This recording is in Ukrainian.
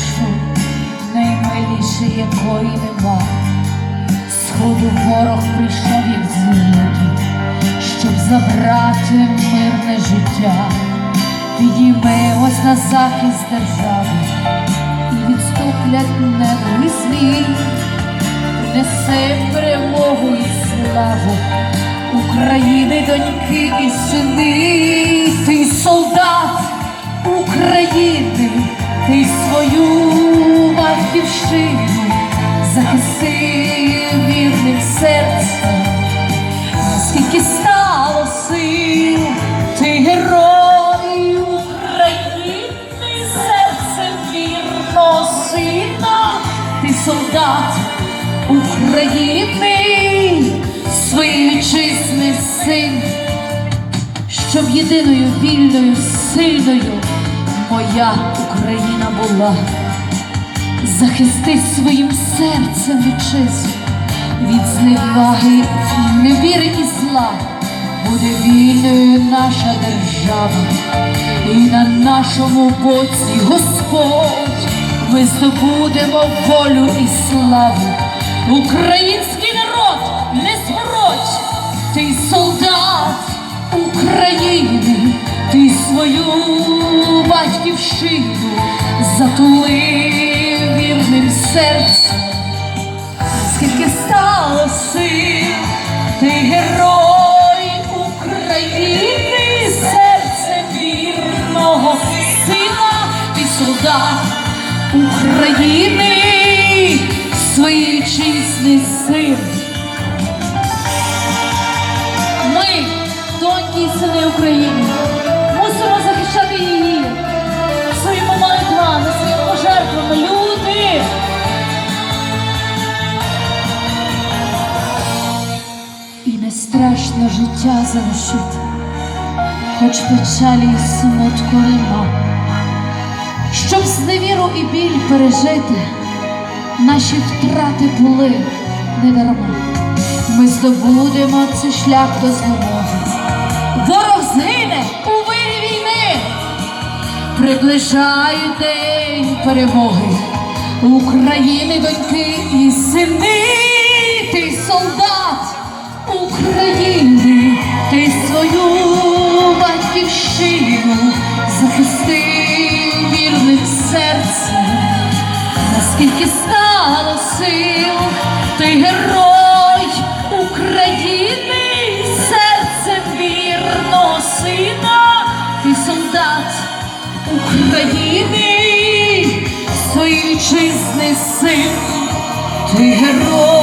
душу, наймиліше якої нема. Сходу ворог прийшов, як злодій, щоб забрати мирне життя. Підіймемось на захист держави і відступлять недруги злі. Принесе перемогу і славу України, доньки і сини, ти солдат України, батьківщину захистив вірним серцем, наскільки стало сил, ти герой України, серцем вірного сина, ти солдат України, своєї вітчизни син, щоб єдиною вільною, сильною моя Україна була. Захисти своїм серцем вітчизну від зневаги, невіри і зла. Буде вільною наша держава, і на нашому боці Господь ми здобудемо волю і славу. Український народ не зморочь, ти солдат України, ти свою батьківщину затулив герой України, серце вірного сина, ти солдат України, своєї син. Ми, доньки і сини України, життя залишити, хоч печалі і смутку нема, щоб зневіру і біль пережити, наші втрати були не дарма. Ми здобудемо цей шлях до змоги. Ворог згине у вирі війни, приближає день перемоги України, доньки і сини, ти солдат України, серцем, наскільки стало сил, ти герой України, серцем вірного сина, ти солдат України, своєї чизни син, ти герой.